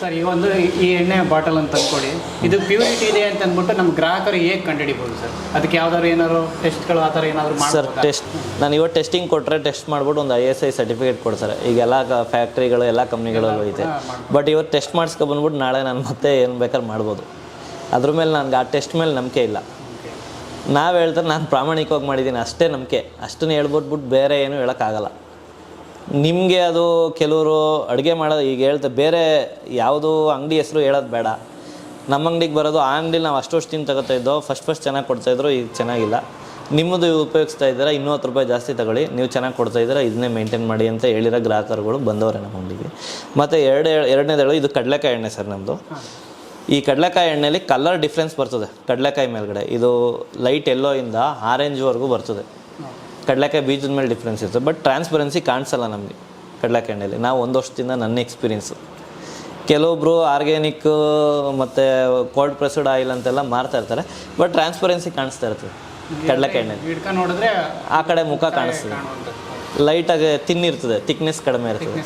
Sir ಈ ಒಂದು ಈ ಎಣ್ಣೆ ಬಾಟಲ್ ಅಂತ ತಂದ್ಕೊಡಿ ಇದು ಪ್ಯೂರಿಟಿ ಇದೆ ಅಂತ ಅಂದ್ಬಿಟ್ಟು ನಮ್ಮ ಗ್ರಾಹಕರು ಹೇಗೆ ಕಂಡುಹಿಡಿಬೋದು ಸರ್? ಅದಕ್ಕೆ ಯಾವ್ದಾದ್ರು ಏನಾದ್ರು ಟೆಸ್ಟ್ಗಳು ಆ ಥರ ಏನಾದರೂ ಸರ್ ಟೆಸ್ಟ್ ನಾನು ಇವತ್ತು ಟೆಸ್ಟಿಂಗ್ ಕೊಟ್ಟರೆ ಟೆಸ್ಟ್ ಮಾಡ್ಬಿಟ್ಟು ಒಂದು ಐ ಎಸ್ ಐ ಸರ್ಟಿಫಿಕೇಟ್ ಕೊಡ್ತಾರೆ ಈಗ ಎಲ್ಲ ಫ್ಯಾಕ್ಟ್ರಿಗಳು ಎಲ್ಲ ಕಂಪ್ನಿಗಳಲ್ಲೂ ಐತೆ ಬಟ್ ಇವತ್ತು ಟೆಸ್ಟ್ ಮಾಡಿಸ್ಕೊಬಂದ್ಬಿಟ್ಟು ನಾಳೆ ನಾನು ಮತ್ತೆ ಏನು ಬೇಕಾದ್ರೆ ಮಾಡ್ಬೋದು. ಅದ್ರ ಮೇಲೆ ನನಗೆ ಆ ಟೆಸ್ಟ್ ಮೇಲೆ ನಂಬಿಕೆ ಇಲ್ಲ. ನಾವು ಹೇಳ್ತಾರೆ ನಾನು ಪ್ರಾಮಾಣಿಕವಾಗಿ ಮಾಡಿದ್ದೀನಿ ಅಷ್ಟೇ ನಂಬಿಕೆ. ಅಷ್ಟನ್ನು ಹೇಳ್ಬಿಟ್ಬಿಟ್ಟು ಬೇರೆ ಏನು ಹೇಳೋಕ್ಕಾಗಲ್ಲ. ನಿಮಗೆ ಅದು ಕೆಲವರು ಅಡುಗೆ ಮಾಡೋದು ಈಗ ಹೇಳ್ತಾ ಬೇರೆ ಯಾವುದು ಅಂಗಡಿ ಹೆಸರು ಹೇಳೋದು ಬೇಡ. ನಮ್ಮ ಅಂಗಡಿಗೆ ಬರೋದು ಆ ಅಂಗಡಿಲಿ ನಾವು ಅಷ್ಟು ವರ್ಷದಿಂದ ತಗೋತಾ ಇದ್ದೋ ಫಸ್ಟ್ ಫಸ್ಟ್ ಚೆನ್ನಾಗಿ ಕೊಡ್ತಾಯಿದ್ರು ಈಗ ಚೆನ್ನಾಗಿಲ್ಲ. ನಿಮ್ಮದು ಉಪಯೋಗಿಸ್ತಾ ಇದ್ದೀರಾ? ಇನ್ನೂ ಹತ್ತು ರೂಪಾಯಿ ಜಾಸ್ತಿ ತಗೊಳ್ಳಿ. ನೀವು ಚೆನ್ನಾಗಿ ಕೊಡ್ತಾ ಇದ್ದೀರಾ? ಇದನ್ನೇ ಮೇಂಟೈನ್ ಮಾಡಿ ಅಂತ ಹೇಳಿರೋ ಗ್ರಾಹಕರುಗಳು ಬಂದವರೇ ನಮ್ಮ ಅಂಗಡಿಗೆ. ಮತ್ತು ಎರಡು ಎರಡನೇದೇಳು ಇದು ಕಡಲೆಕಾಯಿ ಎಣ್ಣೆ ಸರ್ ನಮ್ಮದು ಈ ಕಡಲೆಕಾಯಿ ಎಣ್ಣೆಲಿ ಕಲರ್ ಡಿಫ್ರೆನ್ಸ್ ಬರ್ತದೆ ಕಡಲೆಕಾಯಿ ಮೇಲ್ಗಡೆ. ಇದು ಲೈಟ್ ಎಲ್ಲೋ ಇಂದ ಆರೆಂಜ್ವರೆಗೂ ಬರ್ತದೆ. ಕಡಲೆಕಾಯಿ ಬೀಜದ ಮೇಲೆ ಡಿಫ್ರೆನ್ಸ್ ಇರ್ತದೆ ಬಟ್ ಟ್ರಾನ್ಸ್ಪರೆನ್ಸಿ ಕಾಣಿಸಲ್ಲ ನಮಗೆ ಕಡಲೆಕಾಯಿ ಎಣ್ಣೆಲಿ. ನಾವು ಒಂದು ವರ್ಷದಿಂದ ನನ್ನ ಎಕ್ಸ್ಪೀರಿಯನ್ಸು ಕೆಲವೊಬ್ಬರು ಆರ್ಗ್ಯಾನಿಕ್ ಮತ್ತು ಕೋಲ್ಡ್ ಪ್ರೆಸ್ಡ್ ಆಯಿಲ್ ಅಂತೆಲ್ಲ ಮಾರ್ತಾ ಇರ್ತಾರೆ. ಬಟ್ ಟ್ರಾನ್ಸ್ಪರೆನ್ಸಿ ಕಾಣಿಸ್ತಾ ಇರ್ತದೆ ಕಡಲೆಕಾಯಿ ಎಣ್ಣೆ ಹಿಡ್ಕೊಂಡು ನೋಡಿದ್ರೆ ಆ ಕಡೆ ಮುಖ ಕಾಣಿಸ್ತದೆ. ಲೈಟಾಗಿ ತಿನ್ನಿರ್ತದೆ ತಿಕ್ನೆಸ್ ಕಡಿಮೆ ಇರ್ತದೆ.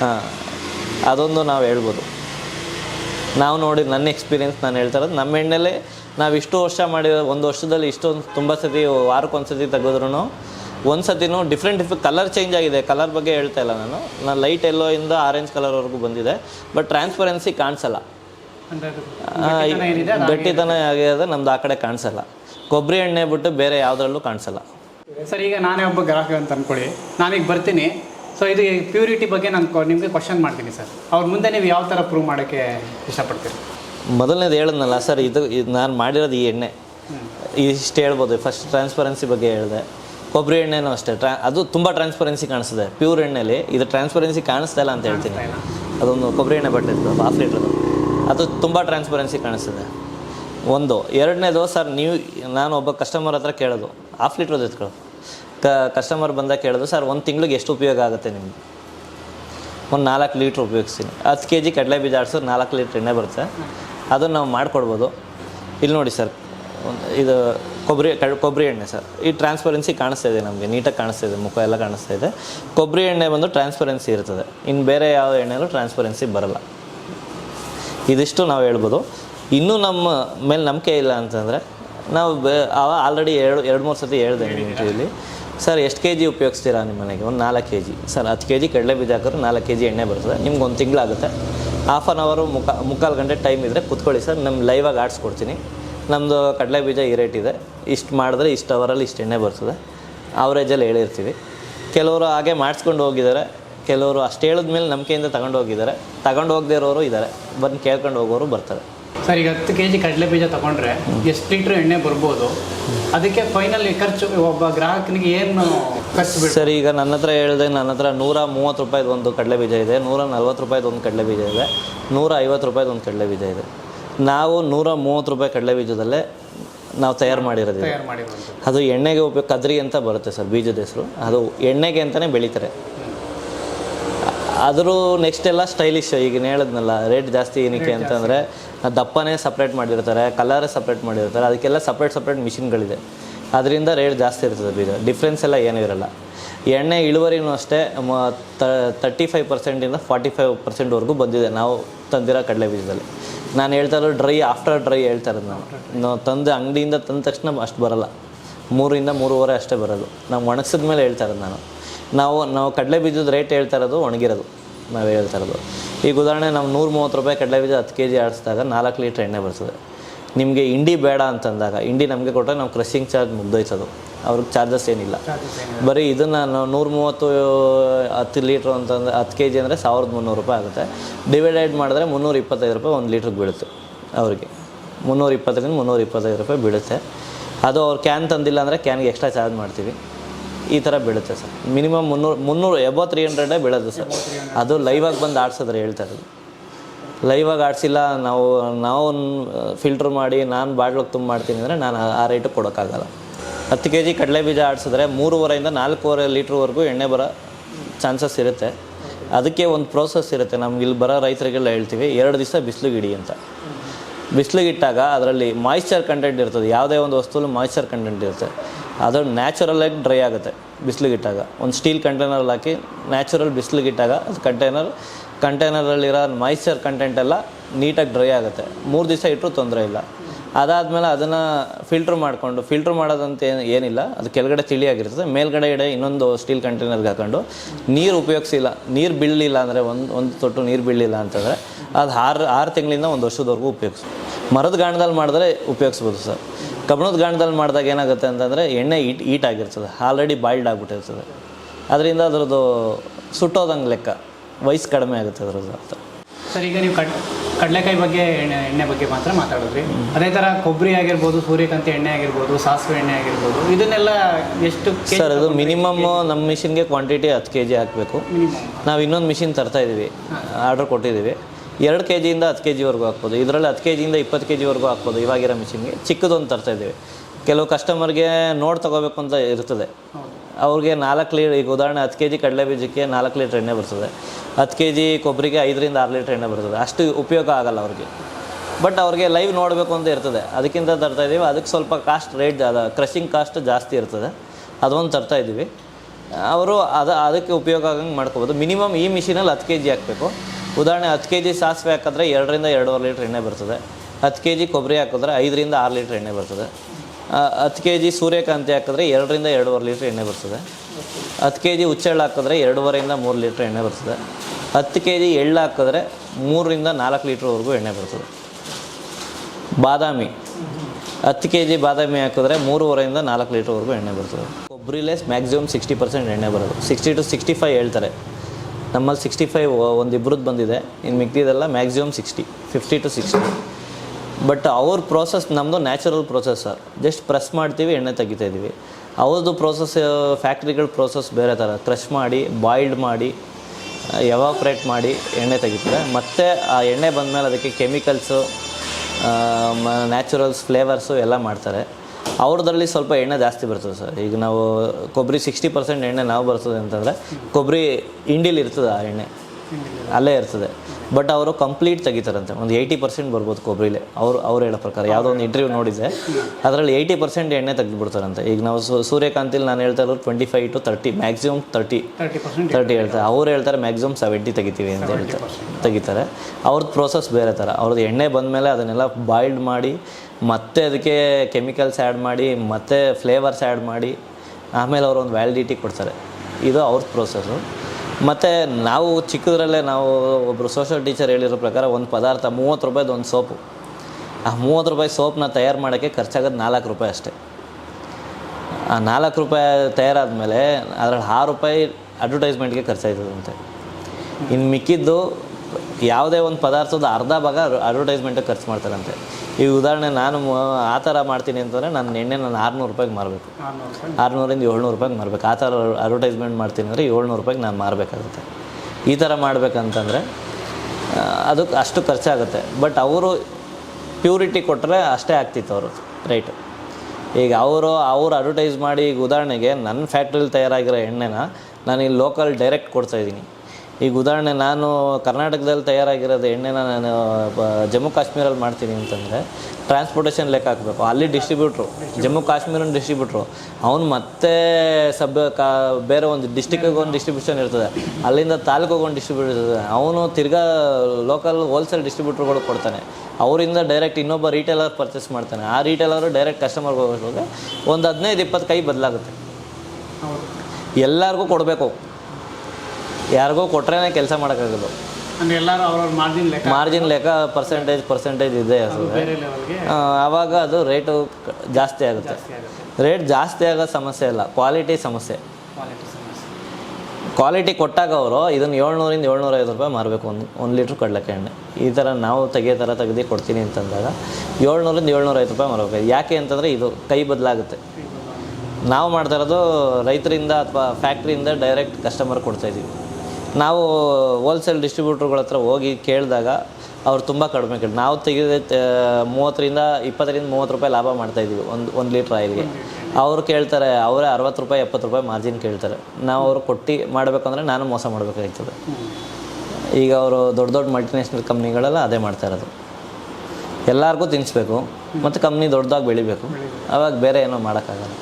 ಹಾಂ. ಅದೊಂದು ನಾವು ಹೇಳ್ಬೋದು. ನಾವು ನೋಡಿ ನನ್ನ ಎಕ್ಸ್ಪೀರಿಯನ್ಸ್ ನಾನು ಹೇಳ್ತಾ ಇರೋದು. ನಮ್ಮ ಎಣ್ಣೆಲೆ ನಾವು ಇಷ್ಟು ವರ್ಷ ಮಾಡಿರೋ ಒಂದು ವರ್ಷದಲ್ಲಿ ಇಷ್ಟೊಂದು ತುಂಬ ಸತಿ ವಾರಕ್ಕೊಂದು ಸತಿ ತೆಗೆದ್ರೂ ಒಂದು ಸತಿನೂ ಡಿಫ್ರೆಂಟ್ ಡಿಫ್ರೆಂಟ್ ಕಲರ್ ಚೇಂಜ್ ಆಗಿದೆ. ಕಲರ್ ಬಗ್ಗೆ ಹೇಳ್ತಾ ಇಲ್ಲ ನಾನು. ನಾನು ಲೈಟ್ ಎಲ್ಲೋ ಇಂದ ಆರೆಂಜ್ ಕಲರ್ವರೆಗೂ ಬಂದಿದೆ. ಬಟ್ ಟ್ರಾನ್ಸ್ಪರೆನ್ಸಿ ಕಾಣಿಸಲ್ಲ. ಗಟ್ಟಿತನ ಆಗಿದೆ ನಮ್ದು ಆ ಕಡೆ ಕಾಣಿಸಲ್ಲ. ಕೊಬ್ಬರಿ ಎಣ್ಣೆ ಬಿಟ್ಟು ಬೇರೆ ಯಾವುದ್ರಲ್ಲೂ ಕಾಣಿಸಲ್ಲ. ಸರ್ ಈಗ ನಾನೇ ಒಬ್ಬ ಗ್ರಾಹಕ ಅಂತ ಅಂದ್ಕೊಳ್ಳಿ ನಾನೀಗ ಬರ್ತೀನಿ. ಸೊ ಇದು ಪ್ಯೂರಿಟಿ ಬಗ್ಗೆ ನಾನು ನಿಮಗೆ ಕ್ವಶನ್ ಮಾಡ್ತೀನಿ ಸರ್. ಅವ್ರ ಮುಂದೆ ನೀವು ಯಾವ ಥರ ಪ್ರೂವ್ ಮಾಡೋಕ್ಕೆ ಇಷ್ಟಪಡ್ತೀರಿ? ಮೊದಲನೇದು ಹೇಳಿದ್ನಲ್ಲ ಸರ್ ಇದು ಇದು ನಾನು ಮಾಡಿರೋದು ಈ ಎಣ್ಣೆ. ಇಷ್ಟು ಹೇಳ್ಬೋದು. ಫಸ್ಟ್ ಟ್ರಾನ್ಸ್ಪರೆನ್ಸಿ ಬಗ್ಗೆ ಹೇಳಿದೆ. ಕೊಬ್ಬರಿ ಎಣ್ಣೆನೂ ಅಷ್ಟೇ. ಟ್ರಾ ಅದು ತುಂಬ ಟ್ರಾನ್ಸ್ಪರೆನ್ಸಿ ಕಾಣಿಸ್ತದೆ. ಪ್ಯೂರ್ ಎಣ್ಣೆಲಿ ಇದು ಟ್ರಾನ್ಸ್ಪರೆನ್ಸಿ ಕಾಣಿಸ್ತಾ ಇಲ್ಲ ಅಂತ ಹೇಳ್ತೀನಿ. ಅದೊಂದು ಕೊಬ್ಬರಿ ಎಣ್ಣೆ ಬಟ್ಟೆ ಇತ್ತು ಹಾಫ್ ಲೀಟ್ರದು ಅದು ತುಂಬ ಟ್ರಾನ್ಸ್ಪರೆನ್ಸಿ ಕಾಣಿಸ್ತದೆ. ಒಂದು. ಎರಡನೇದು ಸರ್ ನೀವು ನಾನು ಒಬ್ಬ ಕಸ್ಟಮರ್ ಹತ್ರ ಕೇಳೋದು. ಹಾಫ್ ಲೀಟ್ರದ್ದು ಎತ್ಕೊಳ್ಳೋ ಕ ಕಸ್ಟಮರ್ ಬಂದಾಗ ಕೇಳೋದು ಸರ್ ಒಂದು ತಿಂಗ್ಳಿಗೆ ಎಷ್ಟು ಉಪಯೋಗ ಆಗುತ್ತೆ ನಿಮಗೆ? ಒಂದು ನಾಲ್ಕು ಲೀಟ್ರ್ ಉಪಯೋಗಿಸ್ತೀನಿ. ಹತ್ತು ಕೆ ಜಿ ಕಡಲೆ ಬೀಜ ಆಡಿಸೋದು ನಾಲ್ಕು ಲೀಟ್ರ್ ಎಣ್ಣೆ ಬರುತ್ತೆ. ಅದನ್ನು ನಾವು ಮಾಡಿಕೊಡ್ಬೋದು. ಇಲ್ಲಿ ನೋಡಿ ಸರ್, ಇದು ಕೊಬ್ಬರಿ ಕೊಬ್ಬರಿ ಎಣ್ಣೆ ಸರ್. ಈ ಟ್ರಾನ್ಸ್ಪರೆನ್ಸಿ ಕಾಣಿಸ್ತಾ ಇದೆ ನಮಗೆ, ನೀಟಾಗಿ ಕಾಣಿಸ್ತಾ ಇದೆ, ಮುಖ ಎಲ್ಲ ಕಾಣಿಸ್ತಾ ಇದೆ. ಕೊಬ್ಬರಿ ಎಣ್ಣೆ ಬಂದು ಟ್ರಾನ್ಸ್ಪರೆನ್ಸಿ ಇರ್ತದೆ. ಇನ್ನು ಬೇರೆ ಯಾವ ಎಣ್ಣೆಲ್ಲೂ ಟ್ರಾನ್ಸ್ಪರೆನ್ಸಿ ಬರಲ್ಲ. ಇದಿಷ್ಟು ನಾವು ಹೇಳ್ಬೋದು. ಇನ್ನೂ ನಮ್ಮ ಮೇಲೆ ನಂಬಿಕೆ ಇಲ್ಲ ಅಂತಂದರೆ, ನಾವು ಅವ ಆಲ್ರೆಡಿ ಎರಡು ಎರಡು, ಮೂರು ಸತಿ ಹೇಳಿದೆ ಇಂಟರ್ವ್ಯೂಲಿ ಸರ್, ಎಷ್ಟು ಕೆ ಜಿ ಉಪಯೋಗಿಸ್ತೀರಾ ನಿಮ್ಮ ಮನೆಗೆ? ಒಂದು ನಾಲ್ಕು ಕೆ ಜಿ ಸರ್, ಹತ್ತು ಕೆ ಜಿ ಕಡಲೆ ಬೀಜ ಹಾಕಿದ್ರೆ ನಾಲ್ಕು ಕೆ ಜಿ ಎಣ್ಣೆ ಬರ್ತದೆ. ನಿಮ್ಗೆ ಒಂದು ತಿಂಗಳಾಗುತ್ತೆ. ಹಾಫ್ ಆನ್ ಅವರು ಮುಖ, ಮುಕ್ಕಾಲು ಗಂಟೆ ಟೈಮ್ ಇದ್ದರೆ ಕುತ್ಕೊಳ್ಳಿ ಸರ್ ನಮ್ಮ ಲೈವಾಗಿ ಆಡಿಸ್ಕೊಡ್ತೀನಿ ನಮ್ಮದು ಕಡಲೆ ಬೀಜ ಈ ರೇಟ್ ಇದೆ. ಇಷ್ಟು ಮಾಡಿದ್ರೆ ಇಷ್ಟು ಅವರಲ್ಲಿ ಇಷ್ಟು ಎಣ್ಣೆ ಬರ್ತದೆ. ಅವರೇಜಲ್ಲಿ ಹೇಳಿರ್ತೀವಿ. ಕೆಲವರು ಹಾಗೆ ಮಾಡಿಸ್ಕೊಂಡು ಹೋಗಿದ್ದಾರೆ ಕೆಲವರು ಅಷ್ಟು ಹೇಳಿದ್ಮೇಲೆ ನಂಬಿಕೆಯಿಂದ ತಗೊಂಡು ಹೋಗಿದ್ದಾರೆ ತಗೊಂಡು ಹೋಗದೇ ಇರೋರು ಇದ್ದಾರೆ ಬಂದು ಕೇಳ್ಕೊಂಡು ಹೋಗೋರು ಬರ್ತಾರೆ. ಸರ್ ಈಗ ಹತ್ತು ಕೆ ಜಿ ಕಡಲೆ ಬೀಜ ತೊಗೊಂಡ್ರೆ ಎಷ್ಟು ಲೀಟ್ರ್ ಎಣ್ಣೆ ಬರ್ಬೋದು? ಅದಕ್ಕೆ ಫೈನಲ್ ಖರ್ಚು, ಒಬ್ಬ ಗ್ರಾಹಕನಿಗೆ ಏನು ಸರ್ ಈಗ ನನ್ನ ಹತ್ರ ಹೇಳಿದೆ ನನ್ನ ಹತ್ರ ನೂರ ಮೂವತ್ತು ರೂಪಾಯಿದು ಒಂದು ಕಡಲೆ ಬೀಜ ಇದೆ ನೂರ ನಲ್ವತ್ತು ರೂಪಾಯಿದು ಒಂದು ಕಡಲೆ ಬೀಜ ಇದೆ ನೂರ ಐವತ್ತು ರೂಪಾಯಿದು ಒಂದು ಕಡಲೆ ಬೀಜ ಇದೆ. ನಾವು ನೂರ ಮೂವತ್ತು ರೂಪಾಯಿ ಕಡಲೆ ಬೀಜದಲ್ಲೇ ನಾವು ತಯಾರು ಮಾಡಿರೋದು ಅದು ಎಣ್ಣೆಗೆ ಉಪಯೋಗ ಕದ್ರಿ ಅಂತ ಬರುತ್ತೆ ಸರ್ ಬೀಜದ ಹೆಸರು. ಅದು ಎಣ್ಣೆಗೆ ಅಂತಲೇ ಬೆಳೀತಾರೆ. ಆದರೂ ನೆಕ್ಸ್ಟ್ ಎಲ್ಲ ಸ್ಟೈಲಿಶ್ ಈಗ ಹೇಳಿದ್ನಲ್ಲ ರೇಟ್ ಜಾಸ್ತಿ ಏನಕ್ಕೆ ಅಂತಂದರೆ ದಪ್ಪನೇ ಸಪ್ರೇಟ್ ಮಾಡಿರ್ತಾರೆ ಕಲರೇ ಸಪ್ರೇಟ್ ಮಾಡಿರ್ತಾರೆ ಅದಕ್ಕೆಲ್ಲ ಸಪ್ರೇಟ್ ಸಪ್ರೇಟ್ ಮಿಷಿನ್ಗಳಿದೆ ಅದರಿಂದ ರೇಟ್ ಜಾಸ್ತಿ ಇರ್ತದೆ ಬೀಜ. ಡಿಫ್ರೆನ್ಸ್ ಎಲ್ಲ ಏನೂ ಇರಲ್ಲ. ಎಣ್ಣೆ ಇಳುವರಿನೂ ಅಷ್ಟೇ ತರ್ಟಿ ಫೈವ್ ಪರ್ಸೆಂಟಿಂದ ಫಾರ್ಟಿ ಫೈವ್ ಪರ್ಸೆಂಟ್ವರೆಗೂ ಬಂದಿದೆ ನಾವು ತಂದಿರೋ ಕಡಲೆ ಬೀಜದಲ್ಲಿ. ನಾನು ಹೇಳ್ತಾ ಇರೋ ಡ್ರೈ ಆಫ್ಟರ್ ಡ್ರೈ ಹೇಳ್ತಾ ಇರೋದು ನಾವು ತಂದು ಅಂಗಡಿಯಿಂದ ತಂದ ತಕ್ಷಣ ಅಷ್ಟು ಬರಲ್ಲ. ಮೂರಿಂದ ಮೂರುವರೆ ಅಷ್ಟೇ ಬರೋದು. ನಾವು ಒಣಗಿಸಿದ ಮೇಲೆ ಹೇಳ್ತಾ ಇರೋದು ನಾನು. ನಾವು ನಾವು ಕಡಲೆ ಬೀಜದ ರೇಟ್ ಹೇಳ್ತಾ ಇರೋದು, ಒಣಗಿರೋದು. ನಾವು ಹೇಳ್ತಾ ಇರೋದು. ಈಗ ಉದಾಹರಣೆ, ನಾವು ನೂರ ಮೂವತ್ತು ರೂಪಾಯಿ ಕಡಲೆ ಬೀಜ ಹತ್ತು ಕೆ ಜಿ ಆಡಿಸಿದಾಗ ನಾಲ್ಕು ಲೀಟ್ರ್ ಎಣ್ಣೆ ಬರ್ತದೆ. ನಿಮಗೆ ಇಂಡಿ ಬೇಡ ಅಂತಂದಾಗ ಇಂಡಿ ನಮಗೆ ಕೊಟ್ಟರೆ ನಾವು ಕ್ರಷಿಂಗ್ ಚಾರ್ಜ್ ಮುಗ್ದೋಯ್ತದು. ಅವ್ರಿಗೆ ಚಾರ್ಜಸ್ ಏನಿಲ್ಲ. ಬರೀ ಇದನ್ನು ನಾವು ನೂರ ಮೂವತ್ತು ಹತ್ತು ಲೀಟ್ರ್ ಅಂತಂದರೆ ಹತ್ತು ಕೆ ಜಿ ಅಂದರೆ ಸಾವಿರದ ಮುನ್ನೂರು ರೂಪಾಯಿ ಆಗುತ್ತೆ. ಡಿವೈಡೆಡ್ ಮಾಡಿದ್ರೆ ಮುನ್ನೂರ ಇಪ್ಪತ್ತೈದು ರೂಪಾಯಿ ಒಂದು ಲೀಟ್ರಿಗೆ ಬೀಳುತ್ತೆ ಅವರಿಗೆ. ಮುನ್ನೂರ ಇಪ್ಪತ್ತರಿಂದ ಮುನ್ನೂರ ಇಪ್ಪತ್ತೈದು ರೂಪಾಯಿ ಬೀಳುತ್ತೆ. ಅದು ಅವ್ರು ಕ್ಯಾನ್ ತಂದಿಲ್ಲ ಅಂದರೆ ಕ್ಯಾನ್ಗೆ ಎಕ್ಸ್ಟ್ರಾ ಚಾರ್ಜ್ ಮಾಡ್ತೀವಿ. ಈ ಥರ ಬೀಳುತ್ತೆ ಸರ್. ಮಿನಿಮಮ್ ಮುನ್ನೂರು ಮುನ್ನೂರು ಎಬೋ ತ್ರೀ ಹಂಡ್ರೆಡೇ ಬೀಳೋದು ಸರ್. ಅದು ಲೈವಾಗಿ ಬಂದು ಆಡ್ಸಿದ್ರೆ ಹೇಳ್ತಾ ಇರೋದು. ಲೈವಾಗಿ ಆಡಿಸಿಲ್ಲ, ನಾವು ನಾವು ಫಿಲ್ಟ್ರ್ ಮಾಡಿ ನಾನು ಬಾಟ್ಲಿಗೆ ತುಂಬ ಮಾಡ್ತೀನಿ ಅಂದರೆ ನಾನು ಆ- ರೇಟು ಕೊಡೋಕ್ಕಾಗಲ್ಲ. ಹತ್ತು ಕೆ ಜಿ ಕಡಲೆ ಬೀಜ ಆಡಿಸಿದ್ರೆ ಮೂರುವರೆಯಿಂದ ನಾಲ್ಕೂವರೆ ಲೀಟ್ರ್ವರೆಗೂ ಎಣ್ಣೆ ಬರೋ ಚಾನ್ಸಸ್ ಇರುತ್ತೆ. ಅದಕ್ಕೆ ಒಂದು ಪ್ರೋಸೆಸ್ ಇರುತ್ತೆ. ನಮ್ಗೆ ಇಲ್ಲಿ ಬರೋ ರೈತರಿಗೆಲ್ಲ ಹೇಳ್ತೀವಿ, ಎರಡು ದಿವಸ ಬಿಸಿಲಿಗಿಡಿ ಅಂತ. ಬಿಸಿಲಿಗಿಟ್ಟಾಗ ಅದರಲ್ಲಿ ಮಾಯ್ಶ್ಚರ್ ಕಂಟೆಂಟ್ ಇರ್ತದೆ. ಯಾವುದೇ ಒಂದು ವಸ್ತುವಲ್ಲಿ ಮಾಯ್ಶ್ಚರ್ ಕಂಟೆಂಟ್ ಇರುತ್ತೆ. ಅದು ನ್ಯಾಚುರಲಾಗಿ ಡ್ರೈ ಆಗುತ್ತೆ ಬಿಸಿಲಿಗಿಟ್ಟಾಗ ಒಂದು ಸ್ಟೀಲ್ ಕಂಟೈನರಲ್ಲಿ ಹಾಕಿ ನ್ಯಾಚುರಲ್ ಬಿಸಿಲಿಗಿಟ್ಟಾಗ ಅದು ಕಂಟೈನರ್ ಕಂಟೈನರಲ್ಲಿರೋ ಮಾಯ್ಚರ್ ಕಂಟೆಂಟ್ ಎಲ್ಲ ನೀಟಾಗಿ ಡ್ರೈ ಆಗುತ್ತೆ. ಮೂರು ದಿವಸ ಇಟ್ಟರೂ ತೊಂದರೆ ಇಲ್ಲ. ಅದಾದಮೇಲೆ ಅದನ್ನು ಫಿಲ್ಟ್ರ್ ಮಾಡಿಕೊಂಡು ಫಿಲ್ಟ್ರ್ ಮಾಡೋದಂತ ಏನು, ಏನಿಲ್ಲ. ಅದು ಕೆಳಗಡೆ ತಿಳಿಯಾಗಿರ್ತದೆ. ಮೇಲ್ಗಡೆ ಇಡೆ ಇನ್ನೊಂದು ಸ್ಟೀಲ್ ಕಂಟೈನರ್ಗೆ ಹಾಕೊಂಡು, ನೀರು ಉಪಯೋಗಿಸಿಲ್ಲ. ನೀರು ಬೀಳಲಿಲ್ಲ ಅಂದರೆ ಒಂದು ಒಂದು ತೊಟ್ಟು ನೀರು ಬೀಳಲಿಲ್ಲ ಅಂತಂದರೆ ಅದು ಆರು ಆರು ತಿಂಗಳಿಂದ ಒಂದು ವರ್ಷದವರೆಗೂ ಉಪಯೋಗಿಸ್ಬೋದು ಮರದ ಗಾಣದಲ್ಲಿ ಮಾಡಿದ್ರೆ ಉಪಯೋಗಿಸ್ಬೋದು ಸರ್. ಕಬ್ಬಣದ ಗಾಣದಲ್ಲಿ ಮಾಡಿದಾಗ ಏನಾಗುತ್ತೆ ಅಂತಂದರೆ ಎಣ್ಣೆ ಈಟ್ ಈಟ್ ಆಗಿರ್ತದೆ. ಆಲ್ರೆಡಿ ಬಾಯ್ಲ್ಡ್ ಆಗಿಬಿಟ್ಟಿರ್ತದೆ. ಅದರಿಂದ ಅದರದ್ದು ಸುಟ್ಟೋದಂಗೆ ಲೆಕ್ಕ. ವಯಸ್ಸು ಕಡಿಮೆ ಆಗುತ್ತೆ ಅದರದ್ದು ಅಂತ. ಸರ್ ಈಗ ನೀವು ಕಡ್ ಕಡಲೆಕಾಯಿ ಬಗ್ಗೆ ಎಣ್ಣೆ ಎಣ್ಣೆ ಬಗ್ಗೆ ಮಾತ್ರ ಮಾತಾಡಿದ್ರಿ. ಅದೇ ಥರ ಕೊಬ್ಬರಿ ಆಗಿರ್ಬೋದು ಸೂರ್ಯಕಾಂತಿ ಎಣ್ಣೆ ಆಗಿರ್ಬೋದು ಸಾಸಿವೆ ಎಣ್ಣೆ ಆಗಿರ್ಬೋದು ಇದನ್ನೆಲ್ಲ ಎಷ್ಟು ಸರ್ ಅದು ಮಿನಿಮಮ್ ನಮ್ಮ ಮಿಷಿನ್ಗೆ ಕ್ವಾಂಟಿಟಿ ಹತ್ತು ಕೆ ಜಿ ಹಾಕಬೇಕು. ನಾವು ಇನ್ನೊಂದು ಮಿಷಿನ್ ತರ್ತಾ ಇದ್ದೀವಿ ಆರ್ಡರ್ ಕೊಟ್ಟಿದ್ದೀವಿ ಎರಡು ಕೆ ಜಿಯಿಂದ ಹತ್ತು ಕೆ ಜಿವರೆಗೂ ಹಾಕ್ಬೋದು. ಇದರಲ್ಲಿ ಹತ್ತು ಕೆ ಜಿಯಿಂದ ಇಪ್ಪತ್ತು ಕೆ ಜಿವರೆಗೂ ಹಾಕ್ಬೋದು ಇವಾಗಿರೋ ಮಿಷಿನ್ಗೆ. ಚಿಕ್ಕದೊಂದು ತರ್ತಾ ಇದ್ದೀವಿ ಕೆಲವು ಕಸ್ಟಮರ್ಗೆ ನೋಡಿ ತಗೋಬೇಕು ಅಂತ ಇರ್ತದೆ. ಅವ್ರಿಗೆ ನಾಲ್ಕು ಲೀ ಈಗ ಉದಾಹರಣೆ ಹತ್ತು ಕೆ ಜಿ ಕಡಲೆ ಬೀಜಕ್ಕೆ ನಾಲ್ಕು ಲೀಟ್ರ್ ಎಣ್ಣೆ ಬರ್ತದೆ. ಹತ್ತು ಕೆ ಜಿ ಕೊಬ್ಬರಿಗೆ ಐದರಿಂದ ಆರು ಲೀಟ್ರ್ ಎಣ್ಣೆ ಬರ್ತದೆ. ಅಷ್ಟು ಉಪಯೋಗ ಆಗಲ್ಲ ಅವ್ರಿಗೆ. ಬಟ್ ಅವ್ರಿಗೆ ಲೈವ್ ನೋಡಬೇಕು ಅಂತ ಇರ್ತದೆ. ಅದಕ್ಕಿಂತ ತರ್ತಾ ಇದ್ದೀವಿ ಅದಕ್ಕೆ ಸ್ವಲ್ಪ ಕಾಸ್ಟ್ ರೇಟ್ ಅದ ಕ್ರಷಿಂಗ್ ಕಾಸ್ಟ್ ಜಾಸ್ತಿ ಇರ್ತದೆ. ಅದೊಂದು ತರ್ತಾ ಇದ್ದೀವಿ ಅವರು ಅದು ಅದಕ್ಕೆ ಉಪಯೋಗ ಆಗಂಗೆ ಮಾಡ್ಕೋಬೋದು. ಮಿನಿಮಮ್ ಈ ಮಿಷಿನಲ್ಲಿ ಹತ್ತು ಕೆ ಜಿ ಹಾಕಬೇಕು. ಉದಾಹರಣೆ ಹತ್ತು ಕೆ ಜಿ ಸಾಸಿವೆ ಹಾಕಿದ್ರೆ ಎರಡರಿಂದ ಎರಡೂವರೆ ಲೀಟ್ರ್ ಎಣ್ಣೆ ಬರ್ತದೆ. ಹತ್ತು ಕೆ ಜಿ ಕೊಬ್ಬರಿ ಹಾಕಿದ್ರೆ ಐದರಿಂದ ಆರು ಲೀಟ್ರ್ ಎಣ್ಣೆ ಬರ್ತದೆ. ಹತ್ತು ಕೆ ಜಿ ಸೂರ್ಯಕಾಂತಿ ಹಾಕಿದ್ರೆ ಎರಡರಿಂದ ಎರಡೂವರೆ ಲೀಟ್ರ್ ಎಣ್ಣೆ ಬರ್ತದೆ. ಹತ್ತು ಕೆ ಜಿ ಹುಚ್ಚೆಳ್ಳು ಹಾಕಿದ್ರೆ ಎರಡೂವರೆಯಿಂದ ಮೂರು ಲೀಟ್ರ್ ಎಣ್ಣೆ ಬರ್ತದೆ. ಹತ್ತು ಕೆ ಜಿ ಎಳ್ಳು ಹಾಕಿದ್ರೆ ಮೂರರಿಂದ ನಾಲ್ಕು ಲೀಟ್ರ್ವರೆಗೂ ಎಣ್ಣೆ ಬರ್ತದೆ. ಬಾದಾಮಿ. ಹತ್ತು ಕೆ ಜಿ ಬಾದಾಮಿ ಹಾಕಿದ್ರೆ ಮೂರುವರೆಯಿಂದ ನಾಲ್ಕು ಲೀಟ್ರ್ವರೆಗೂ ಎಣ್ಣೆ ಬರ್ತದೆ. ಕೊಬ್ಬರಿಲೇಸ್ ಮ್ಯಾಕ್ಸಿಮಮ್ ಸಿಕ್ಸ್ಟಿ ಪರ್ಸೆಂಟ್ ಎಣ್ಣೆ ಬರೋದು. ಸಿಕ್ಸ್ಟಿ ಟು ಸಿಕ್ಸ್ಟಿ ಫೈವ್ ಹೇಳ್ತಾರೆ. ನಮ್ಮಲ್ಲಿ ಸಿಕ್ಸ್ಟಿ ಫೈವ್ ಒಂದು ಇಬ್ಬರದ್ದು ಬಂದಿದೆ. ಇನ್ನು ಮಿಕ್ಕಿದೆಲ್ಲ maximum sixty, fifty to sixty. But ಅವ್ರ ಪ್ರೋಸೆಸ್ ನಮ್ಮದು ನ್ಯಾಚುರಲ್ ಪ್ರೋಸೆಸ್ ಜಸ್ಟ್ ಪ್ರೆಸ್ ಮಾಡ್ತೀವಿ, ಎಣ್ಣೆ ತೆಗಿತಾ ಇದ್ದೀವಿ ಅವ್ರದ್ದು ಪ್ರೋಸೆಸ್ ಫ್ಯಾಕ್ಟ್ರಿಗಳ ಪ್ರೋಸೆಸ್ ಬೇರೆ ಥರ ಕ್ರಷ್ ಮಾಡಿ ಬಾಯ್ಲ್ಡ್ ಮಾಡಿ ಎವಾಪ್ರೇಟ್ ಮಾಡಿ ಎಣ್ಣೆ ತೆಗಿತಾರೆ. ಮತ್ತು ಆ ಎಣ್ಣೆ ಬಂದಮೇಲೆ ಅದಕ್ಕೆ ಕೆಮಿಕಲ್ಸು ನ್ಯಾಚುರಲ್ಸ್ ಫ್ಲೇವರ್ಸು ಎಲ್ಲ ಮಾಡ್ತಾರೆ. ಅವ್ರದ್ರಲ್ಲಿ ಸ್ವಲ್ಪ ಎಣ್ಣೆ ಜಾಸ್ತಿ ಬರ್ತದೆ ಸರ್ ಈಗ ನಾವು ಕೊಬ್ಬರಿ ಸಿಕ್ಸ್ಟಿ ಪರ್ಸೆಂಟ್ ಎಣ್ಣೆ ನಾವು ಬರ್ತದೆ ಅಂತಂದರೆ, ಕೊಬ್ಬರಿ ಇಂಡಿಲಿ ಇರ್ತದೆ ಆ ಎಣ್ಣೆ. ಅಲ್ಲೇ ಇರ್ತದೆ. ಬಟ್ ಅವರು ಕಂಪ್ಲೀಟ್ ತೆಗಿತಾರಂತೆ. ಒಂದು ಏಯ್ಟಿ ಪರ್ಸೆಂಟ್ ಬರ್ಬೋದು ಕೊಬ್ಬರಿಲೆ. ಅವರು ಅವ್ರು ಹೇಳೋ ಪ್ರಕಾರ. ಯಾವುದೋ ಒಂದು ಇಂಟರ್ವ್ಯೂ ನೋಡಿದೆ ಅದರಲ್ಲಿ ಏಯ್ಟಿ ಪರ್ಸೆಂಟ್ ಎಣ್ಣೆ ತೆಗೆದುಬಿಡ್ತಾರಂತೆ. ಈಗ ನಾವು ಸು- ಸೂರ್ಯಕಾಂತಿಲಿ ನಾನು ಹೇಳ್ತಾ ಇರೋದು twenty five to thirty maximum thirty thirty ಹೇಳ್ತಾರೆ. ಅವ್ರು ಹೇಳ್ತಾರೆ ಮ್ಯಾಕ್ಸಿಮಮ್ ಸೆವೆಂಟಿ ತೆಗಿತೀವಿ ಅಂತ ಹೇಳ್ತಾರೆ. ತೆಗಿತಾರೆ. ಅವ್ರದ್ದು ಪ್ರೋಸೆಸ್ ಬೇರೆ ಥರ. ಅವ್ರದ್ದು ಎಣ್ಣೆ ಬಂದಮೇಲೆ ಅದನ್ನೆಲ್ಲ ಬಾಯ್ಲ್ಡ್ ಮಾಡಿ ಮತ್ತೆ ಅದಕ್ಕೆ ಕೆಮಿಕಲ್ಸ್ ಆ್ಯಡ್ ಮಾಡಿ ಮತ್ತೆ ಫ್ಲೇವರ್ಸ್ ಆ್ಯಡ್ ಮಾಡಿ ಆಮೇಲೆ ಅವರು ಒಂದು ವ್ಯಾಲಿಡಿಟಿ ಕೊಡ್ತಾರೆ. ಇದು ಅವ್ರದ್ದು ಪ್ರೋಸೆಸ್ಸು ಮತ್ತು ನಾವು ಚಿಕ್ಕದ್ರಲ್ಲೇ ನಾವು ಒಬ್ಬರು ಸೋಷಲ್ ಟೀಚರ್ ಹೇಳಿರೋ ಪ್ರಕಾರ ಒಂದು ಪದಾರ್ಥ ಮೂವತ್ತು ರೂಪಾಯ್ದು ಒಂದು ಸೋಪು. ಆ ಮೂವತ್ತು ರೂಪಾಯಿ ಸೋಪ್ನ ತಯಾರು ಮಾಡೋಕ್ಕೆ ಖರ್ಚಾಗೋದು ನಾಲ್ಕು ರೂಪಾಯಿ ಅಷ್ಟೇ. ಆ ನಾಲ್ಕು ರೂಪಾಯಿ ತಯಾರಾದ ಮೇಲೆ ಅದರಲ್ಲಿ ಆರು ರೂಪಾಯಿ ಅಡ್ವರ್ಟೈಸ್ಮೆಂಟ್ಗೆ ಖರ್ಚಾಯ್ತದಂತೆ. ಇನ್ನು ಮಿಕ್ಕಿದ್ದು ಯಾವುದೇ ಒಂದು ಪದಾರ್ಥದ ಅರ್ಧ ಭಾಗ ಅಡ್ವರ್ಟೈಸ್ಮೆಂಟಿಗೆ ಖರ್ಚು ಮಾಡ್ತಾರಂತೆ. ಈ ಉದಾಹರಣೆ ನಾನು ಆ ಥರ ಮಾಡ್ತೀನಿ ಅಂತಂದರೆ ನನ್ನ ಎಣ್ಣೆ ನಾನು ಆರುನೂರು ರೂಪಾಯಿಗೆ ಮಾರಬೇಕು. ಆರುನೂರಿಂದ ಏಳ್ನೂರು ರೂಪಾಯಿಗೆ ಮಾರಬೇಕು. ಆ ಥರ ಅಡ್ವರ್ಟೈಸ್ಮೆಂಟ್ ಮಾಡ್ತೀನಿ ಅಂದರೆ ಏಳ್ನೂರು ರೂಪಾಯಿಗೆ ನಾನು ಮಾರಬೇಕಾಗುತ್ತೆ. ಈ ಥರ ಮಾಡಬೇಕಂತಂದರೆ ಅದಕ್ಕೆ ಅಷ್ಟು ಖರ್ಚಾಗುತ್ತೆ. ಬಟ್ ಅವರು ಪ್ಯೂರಿಟಿ ಕೊಟ್ಟರೆ ಅಷ್ಟೇ ಆಗ್ತಿತ್ತು ಅವರು ರೈಟು ಈಗ ಅವರು, ಅವ್ರು ಅಡ್ವರ್ಟೈಸ್ ಮಾಡಿ ಈಗ ಉದಾಹರಣೆಗೆ ನನ್ನ ಫ್ಯಾಕ್ಟ್ರಿಲಿ ತಯಾರಾಗಿರೋ ಎಣ್ಣೆನ ನಾನು ಇಲ್ಲಿ ಲೋಕಲ್ ಡೈರೆಕ್ಟ್ ಕೊಡ್ತಾಯಿದ್ದೀನಿ ಈಗ ಉದಾಹರಣೆ ನಾನು ಕರ್ನಾಟಕದಲ್ಲಿ ತಯಾರಾಗಿರೋದು ಎಣ್ಣೆನ ನಾನು ಬ- ಜಮ್ಮು ಕಾಶ್ಮೀರಲ್ಲಿ ಮಾಡ್ತೀನಿ ಅಂತಂದರೆ ಟ್ರಾನ್ಸ್ಪೋರ್ಟೇಷನ್ ಲೆಕ್ಕ ಹಾಕಬೇಕು. ಅಲ್ಲಿ ಡಿಸ್ಟ್ರಿಬ್ಯೂಟ್ರು ಜಮ್ಮು ಕಾಶ್ಮೀರನ ಡಿಸ್ಟ್ರಿಬ್ಯೂಟ್ರು ಅವ್ನು ಮತ್ತೆ ಸಬ್ ಕಾ ಬೇರೆ ಒಂದು ಡಿಸ್ಟಿಕ್ಕಿಗೆ ಒಂದು ಡಿಸ್ಟ್ರಿಬ್ಯೂಷನ್ ಇರ್ತದೆ. ಅಲ್ಲಿಂದ ತಾಲೂಕಿಗೆ ಒಂದು ಡಿಸ್ಟ್ರಿಬ್ಯೂಟ್ ಇರ್ತದೆ. ಅವನು ತಿರ್ಗಾ ಲೋಕಲ್ ಹೋಲ್ಸೇಲ್ ಡಿಸ್ಟ್ರಿಬ್ಯೂಟ್ರುಗಳು ಕೊಡ್ತಾನೆ. ಅವರಿಂದ ಡೈರೆಕ್ಟ್ ಇನ್ನೊಬ್ಬ ರೀಟೇಲರ್ ಪರ್ಚೇಸ್ ಮಾಡ್ತಾನೆ. ಆ ರೀಟೇಲರು ಡೈರೆಕ್ಟ್ ಕಸ್ಟಮರ್ಗೆ ಹೋಗೋವಾಗ ಒಂದು ಹದಿನೈದು ಇಪ್ಪತ್ತು ಕೈ ಬದಲಾಗುತ್ತೆ. ಎಲ್ಲರಿಗೂ ಕೊಡಬೇಕು. ಯಾರಿಗೂ ಕೊಟ್ರೇ ಕೆಲಸ ಮಾಡೋಕ್ಕಾಗೋದು ಅಂದರೆ ಎಲ್ಲರೂ ಅವ್ರವ್ರ ಮಾರ್ಜಿನ್ ಲೆಕ್ಕ ಮಾರ್ಜಿನ್ ಲೆಕ್ಕ ಪರ್ಸೆಂಟೇಜ್ ಪರ್ಸೆಂಟೇಜ್ ಇದೆ ಅದು ಬೇರೆ ಲೆವೆಲ್ಗೆ ಆವಾಗ ಅದು ರೇಟು ಜಾಸ್ತಿ ಆಗುತ್ತೆ. ರೇಟ್ ಜಾಸ್ತಿ ಆಗೋ ಸಮಸ್ಯೆ ಇಲ್ಲ. ಕ್ವಾಲಿಟಿ ಸಮಸ್ಯೆ. ಕ್ವಾಲಿಟಿ ಸಮಸ್ಯೆ. ಕ್ವಾಲಿಟಿ ಕೊಟ್ಟಾಗ ಅವರು ಇದನ್ನು ಏಳ್ನೂರಿಂದ ಏಳ್ನೂರೈವತ್ತು ರೂಪಾಯಿ ಮಾರಬೇಕು. ಒಂದು ಒಂದು ಲೀಟ್ರ್ ಕಡಲೆಕಾಯಿ ಎಣ್ಣೆ. ಈ ಥರ ನಾವು ತೆಗಿಯೋ ಥರ ತೆಗೆದು ಕೊಡ್ತೀನಿ ಅಂತಂದಾಗ ಏಳ್ನೂರಿಂದ ಏಳ್ನೂರೈವತ್ತು ರೂಪಾಯಿ ಮಾರಬೇಕು. ಯಾಕೆ ಅಂತಂದರೆ ಇದು ಕೈ ಬದಲಾಗುತ್ತೆ. ನಾವು ಮಾಡ್ತಾ ಇರೋದು ರೈತರಿಂದ ಅಥವಾ ಫ್ಯಾಕ್ಟ್ರಿಯಿಂದ ಡೈರೆಕ್ಟ್ ಕಸ್ಟಮರ್ ಕೊಡ್ತಾಯಿದ್ದೀವಿ ನಾವು ಹೋಲ್ಸೇಲ್ ಡಿಸ್ಟ್ರಿಬ್ಯೂಟ್ರುಗಳ ಹತ್ರ ಹೋಗಿ ಕೇಳಿದಾಗ ಅವ್ರು ತುಂಬ ಕಡಿಮೆ ಕೇಳಿ. ನಾವು ತೆಗೆದ ಮೂವತ್ತರಿಂದ ಇಪ್ಪತ್ತರಿಂದ ಮೂವತ್ತು ರೂಪಾಯಿ ಲಾಭ ಮಾಡ್ತಾಯಿದ್ದೀವಿ ಒಂದು ಒಂದು ಲೀಟ್ರ್ ಆಯಿಲ್ಗೆ ಅವರು ಕೇಳ್ತಾರೆ, ಅವರೇ ಅರವತ್ತು ರೂಪಾಯಿ, ಎಪ್ಪತ್ತು ರೂಪಾಯಿ ಮಾರ್ಜಿನ್ ಕೇಳ್ತಾರೆ. ನಾವು ಅವರು ಕೊಟ್ಟು ಮಾಡಬೇಕಂದ್ರೆ ನಾನು ಮೋಸ ಮಾಡಬೇಕಾಗ್ತದೆ. ಈಗ ಅವರು ದೊಡ್ಡ ದೊಡ್ಡ ಮಲ್ಟಿನ್ಯಾಷನಲ್ ಕಂಪ್ನಿಗಳೆಲ್ಲ ಅದೇ ಮಾಡ್ತಾ ಇರೋದು. ಎಲ್ಲರಿಗೂ ತಿನ್ನಿಸ್ಬೇಕು ಮತ್ತು ಕಂಪ್ನಿ ದೊಡ್ಡದಾಗಿ ಬೆಳಿಬೇಕು. ಅವಾಗ ಬೇರೆ ಏನೋ ಮಾಡೋಕ್ಕಾಗಲ್ಲ.